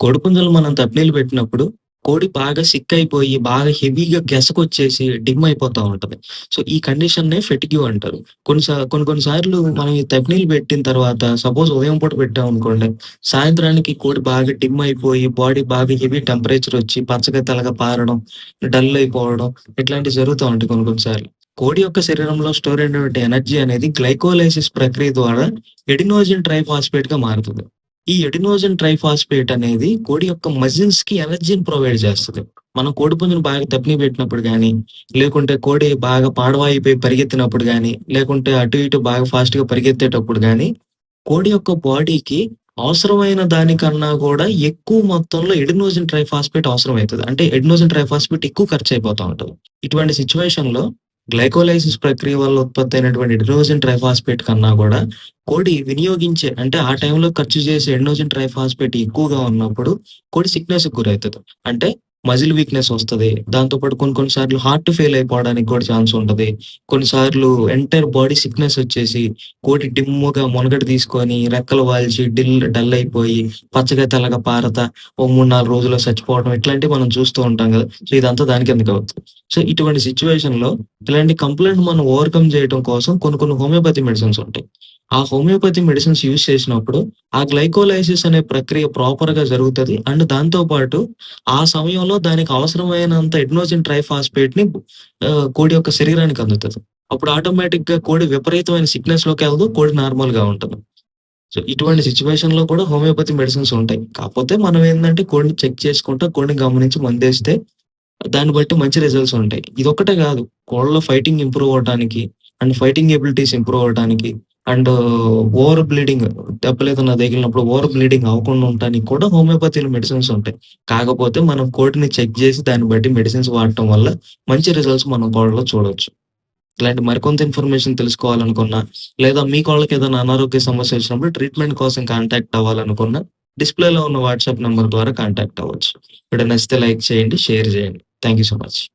కోడిపుంజులు మనం తప్పనీళ్ళు పెట్టినప్పుడు, కోడి బాగా సిక్ అయిపోయి, బాగా హెవీగా గెసకొచ్చేసి డిమ్ అయిపోతా ఉంటది. సో, ఈ కండిషన్ నే ఫెటిగ్యూ అంటారు. కొన్ని కొన్ని కొన్ని సార్లు మనం ఈ తప్పనీళ్ళు పెట్టిన తర్వాత సపోజ్ ఉదయం పూట పెట్టామనుకోండి, సాయంత్రానికి కోడి బాగా డిమ్ అయిపోయి, బాడీ బాగా హెవీ టెంపరేచర్ వచ్చి, పచ్చగా తెల్లగా పారడం, డల్ అయిపోవడం ఇట్లాంటివి జరుగుతా ఉంటాయి కొన్ని కొన్ని సార్లు. కోడి యొక్క శరీరంలో స్టోర్ అయినటువంటి ఎనర్జీ అనేది గ్లైకోలైసిస్ ప్రక్రియ ద్వారా ఎడినోజిన్ ట్రైఫాస్ఫేట్‌గా మారుతుంది ఈ ఎడినోజన్ ట్రైఫాస్ఫేట్ అనేది కోడి యొక్క మజిల్స్కి ఎనర్జీని ప్రొవైడ్ చేస్తుంది. మనం కోడిపుంజుని బాగా తప్పిని పెట్టినప్పుడు కానీ లేకుంటే కోడి బాగా పాడవాయిపోయి పరిగెత్తినప్పుడు కానీ లేకుంటే అటు ఇటు బాగా ఫాస్ట్‌గా పరిగెత్తేటప్పుడు కానీ కోడి యొక్క బాడీకి అవసరమైన దానికన్నా కూడా ఎక్కువ మొత్తంలో ఎడినోజిన్ ట్రైఫాస్ఫేట్ అవుతుంది అంటే ఎడినోజన్ ట్రైఫాస్ఫేట్ ఎక్కువ ఖర్చు అయిపోతూ ఉంటుంది. ఇటువంటి సిట్యుయేషన్‌లో గ్లైకోలైసిస్ ప్రక్రియ వల్ల ఉత్పత్తి అయినటువంటి ఎడినోజిన్ ట్రైఫాస్ఫేట్ కన్నా కూడా కోడి వినియోగించే అంటే ఆ టైంలో ఖర్చు చేసే ఎడినోజిన్ ట్రైఫాస్ఫేట్ ఎక్కువగా ఉన్నప్పుడు కోడి సిక్నెస్ గురవుతుంది. అంటే మజిల్ వీక్‌నెస్ వస్తది. దాంతో పాటు కొన్ని కొన్ని సార్లు హార్ట్ ఫెయిల్ అయిపోవడానికి కూడా ఛాన్స్ ఉంటది. కొన్నిసార్లు ఎంటైర్ బాడీ సిక్‌నెస్ వచ్చేసి కోటి డిమ్ముగా మునగడ తీసుకొని, రెక్కలు వాల్చి డిల్ డల్ అయిపోయి, పచ్చగా తెల్లగా పారత ఓ 3, 4 రోజుల్లో చచ్చిపోవడం ఇట్లాంటివి మనం చూస్తూ ఉంటాం కదా సో, ఇదంతా దాని ఎందుకు అవుతుంది సో, ఇటువంటి సిట్యుయేషన్‌లో ఇలాంటి కంప్లైంట్ మనం ఓవర్‌కమ్ చేయడం కోసం కొన్ని కొన్ని హోమియోపతి మెడిసిన్స్ ఉంటాయి. ఆ హోమియోపతి మెడిసిన్స్ యూజ్ చేసినప్పుడు ఆ గ్లైకోలైసిస్ అనే ప్రక్రియ ప్రాపర్గా జరుగుతుంది అండ్ దాంతో పాటు ఆ సమయంలో దానికి అవసరమైనంత ఎడ్నోజిన్ ట్రైఫాస్పేట్ని కోడి యొక్క శరీరానికి అందుతుంది అప్పుడు ఆటోమేటిక్‌గా కోడి విపరీతమైన సిక్నెస్లోకి వెళ్తూ కోడి నార్మల్‌గా ఉంటుంది సో, ఇటువంటి సిట్యుయేషన్‌లో కూడా హోమియోపతి మెడిసిన్స్ ఉంటాయి. కాకపోతే మనం ఏంటంటే కోడిని చెక్ చేసుకుంటా, కోడిని గమనించి మందేస్తే దాన్ని బట్టి మంచి రిజల్ట్స్ ఉంటాయి. ఇదొక్కటే కాదు కోళ్ళలో ఫైటింగ్ ఇంప్రూవ్ అవడానికి అండ్ ఫైటింగ్ ఎబిలిటీస్ ఇంప్రూవ్ అవడానికి అండ్ ఓవర్ బ్లీడింగ్ దెబ్బలేదన్నా తగిలినప్పుడు ఓవర్ బ్లీడింగ్ అవ్వకుండా ఉండటానికి కూడా హోమియోపతిలో మెడిసిన్స్ ఉంటాయి. కాకపోతే మనం కోటిని చెక్ చేసి దాన్ని బట్టి మెడిసిన్స్ వాడటం వల్ల మంచి రిజల్ట్స్ మనం కోళ్ళలో చూడవచ్చు ఇలాంటి మరికొంత ఇన్ఫర్మేషన్ తెలుసుకోవాలనుకున్నా, లేదా మీ కోళ్ళకి ఏదైనా అనారోగ్య సమస్య వచ్చినప్పుడు ట్రీట్మెంట్ కోసం కాంటాక్ట్ అవ్వాలనుకున్నా, డిస్‌ప్లేలో ఉన్న వాట్సాప్ నెంబర్ ద్వారా కాంటాక్ట్ అవ్వచ్చు. ఇక్కడ నచ్చితే లైక్ చేయండి, షేర్ చేయండి థ్యాంక్ యూ సో మచ్.